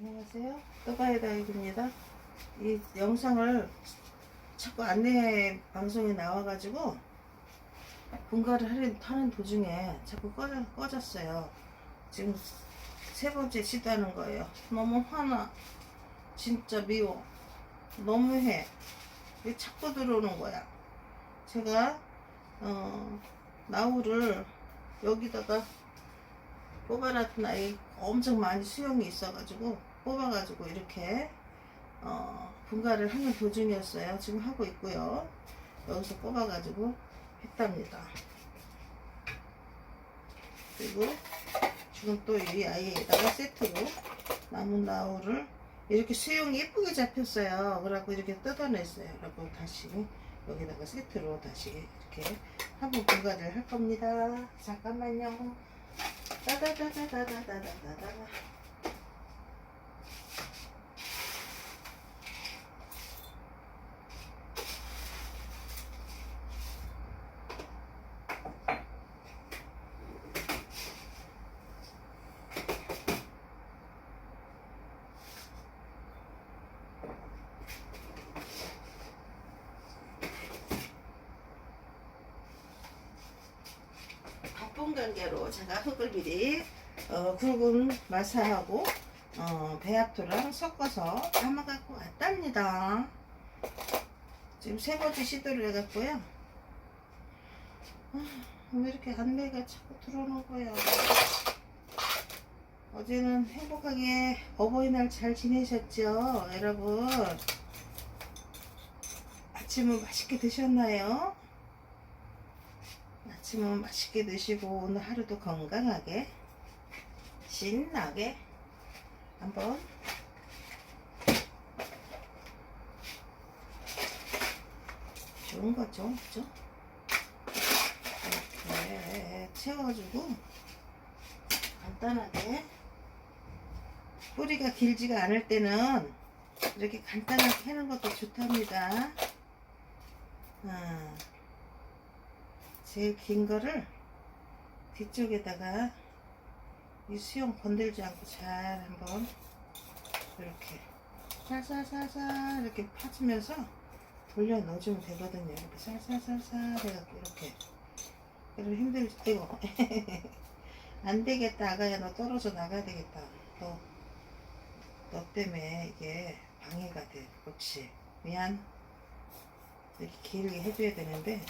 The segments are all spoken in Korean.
안녕하세요. 또바이다이입니다. 이 영상을 자꾸 안내 방송에 나와가지고 분가를 하는, 하는 도중에 자꾸 꺼져, 꺼졌어요. 지금 세 번째 시도하는 거예요. 너무 화나. 진짜 미워. 너무해. 왜 자꾸 들어오는 거야. 제가 어, 나우를 여기다가 뽑아놨던 아이 엄청 많이 수용이 있어가지고 뽑아가지고 이렇게 어, 분가를 하는 도중이었어요. 지금 하고 있고요. 여기서 뽑아가지고 했답니다. 그리고 지금 또 이 아이에다가 세트로 남은 나우를 이렇게 수용이 예쁘게 잡혔어요. 그래갖고 이렇게 뜯어냈어요. 그리고 다시 여기다가 세트로 다시 이렇게 한번 분가를 할 겁니다. 잠깐만요. 따다다다다다다다다. 바 쁜 관계로 제가 흙을 미리 어, 굵은 마사하고 어, 배합토랑 섞어서 담아갖고 왔답니다. 지금 세 번째 시도를 해갖고요. 아, 왜 이렇게 안내가 자꾸 들어오는 거야. 어제는 행복하게 어버이날 잘 지내셨죠? 여러분. 아침은 맛있게 드셨나요? 아침은 맛있게 드시고 오늘 하루도 건강하게 신나게 한번 좋은 거죠, 그죠? 이렇게 채워주고 간단하게 뿌리가 길지가 않을 때는 이렇게 간단하게 하는 것도 좋답니다. 아. 제일 긴 거를 뒤쪽에다가 이 수영 건들지 않고 잘 한번 이렇게 살살살살 이렇게 파주면서 돌려 넣어주면 되거든요. 이렇게 살살살살 해갖고 이렇게. 그럼 힘들지? 아이고. 안 되겠다. 아가야 너 떨어져 나가야 되겠다. 너, 너 때문에 이게 방해가 돼. 그렇지 미안. 이렇게 길게 해줘야 되는데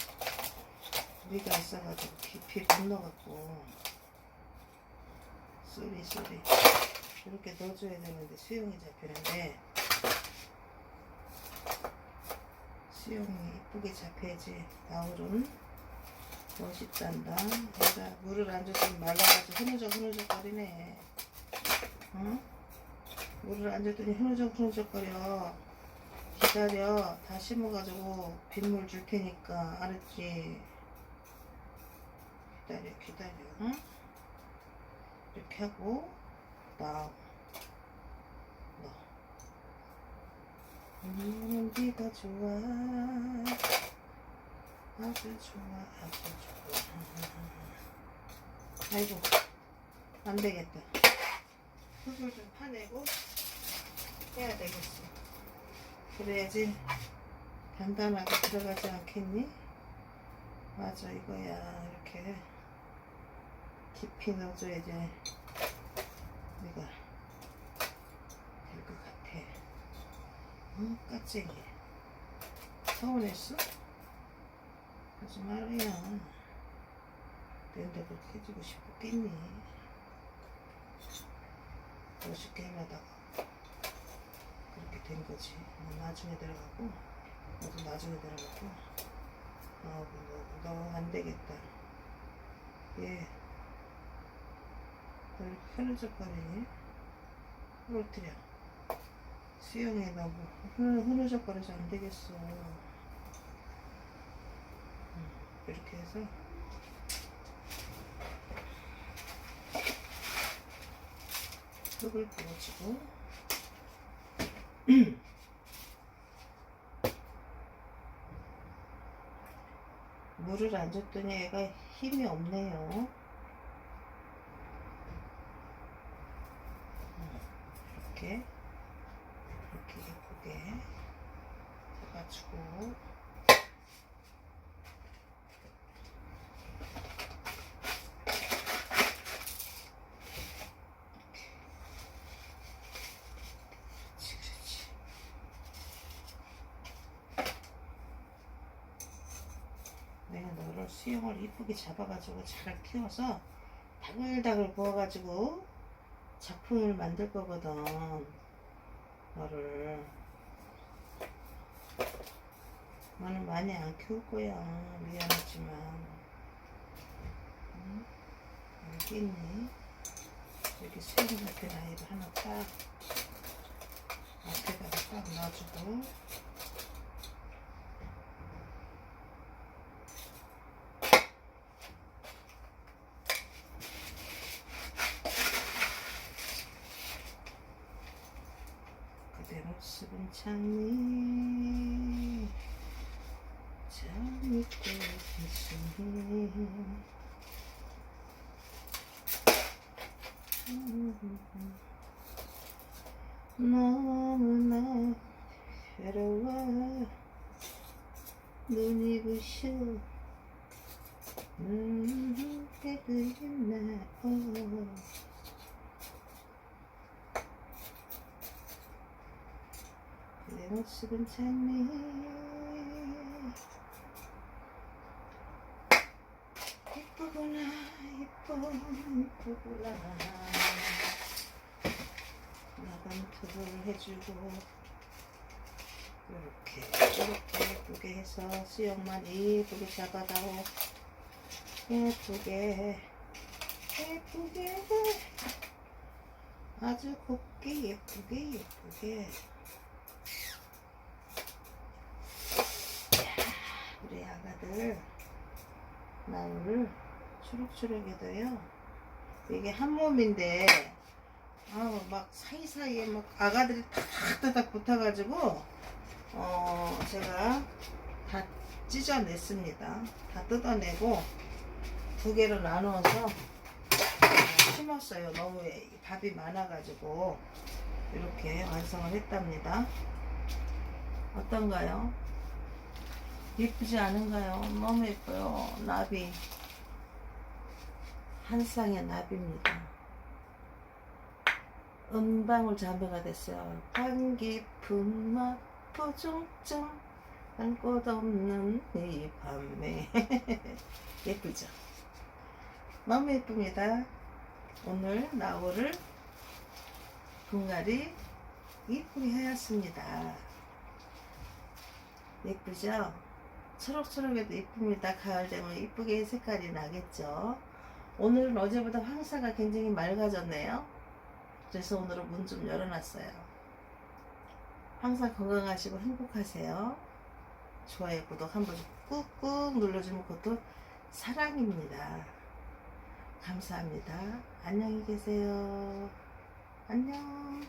우리가 있어가지고 깊이 못 넣어갖고. 쏘리 쏘리. 이렇게 넣어줘야 되는데 수영이 잡히는데. 수영이 이쁘게 잡혀야지. 나오른 멋있단다. 얘가 물을 안 줬더니 말라가지고 흐느적 흐느적 거리네. 어? 물을 안 줬더니 흐느적 흐느적 거려. 기다려. 다 심어가지고 빗물 줄 테니까 알았지 기다려 기다려. 응? 이렇게 하고 나 음, 네가 좋아. 아주 좋아 아주 좋아. 아이고 안 되겠다. 흙을 좀 파내고 해야 되겠어. 그래야지 단단하게 들어가지 않겠니? 맞아 이거야. 이렇게 깊이 넣어줘야지 내가 될 것 같아. 어? 깍쟁이. 서운했어? 하지 말아요 내한테 그렇게 해주고 싶었겠니? 멋있게 해마다가 그렇게 된 거지. 너 나중에 들어가고 너도 나중에 들어가고. 어, 너, 너 안 되겠다. 얘, 너 이렇게 흐느적거리니? 그렇더려. 수영에 너무 흐, 흐느적거려서 안 되겠어. 음, 이렇게 해서 흙을 부어주고 물을 안 줬더니 애가 힘이 없네요. 이렇게 이렇게 예쁘게 그렇지. 내가 너를 수영을 이쁘게 잡아가지고 잘 키워서 다글다글 구워가지고 작품을 만들 거거든 너를 너는 많이 안 키울 거야 미안하지만 응? 알겠니? 여기 수영 같은 아이를 하나 딱 앞에다가 딱 놔주고 그대로 쓰은 장미 장미꽃 있으니 너무나 외로워. 눈이 부셔. 음, 그리나 어. 내 모습은 장미 예쁘구나 예쁘구나 나간 투구를 해주고 이렇게 이렇게 예쁘게 해서 수영만 예쁘게 잡아다오 예쁘게 예쁘게 아주 곱게 예쁘게 예쁘게 우리 아가들 나무를 초록초록해도요 이게 한 몸인데 아우 막 사이사이에 막 아가들이 탁탁탁 붙어가지고 어 제가 다 찢어냈습니다 다 뜯어내고 두 개로 나누어서 어, 심었어요 너무 밥이 많아가지고 이렇게 완성을 했답니다 어떤가요? 예쁘지 않은가요? 너무 예뻐요. 나비. 한 쌍의 나비입니다. 은방울 자매가 됐어요. 반 깊은 마포종점 한꽃 없는 이 밤에 예쁘죠? 너무 예쁩니다. 오늘 나오를 분갈이 이쁘게 하였습니다. 예쁘죠? 초록초록해도 이쁩니다. 가을 되면 이쁘게 색깔이 나겠죠. 오늘은 어제보다 황사가 굉장히 맑아졌네요. 그래서 오늘은 문 좀 열어놨어요. 항상 건강하시고 행복하세요. 좋아요, 구독 한 번 꾹꾹 눌러주면 그것도 사랑입니다. 감사합니다. 안녕히 계세요. 안녕.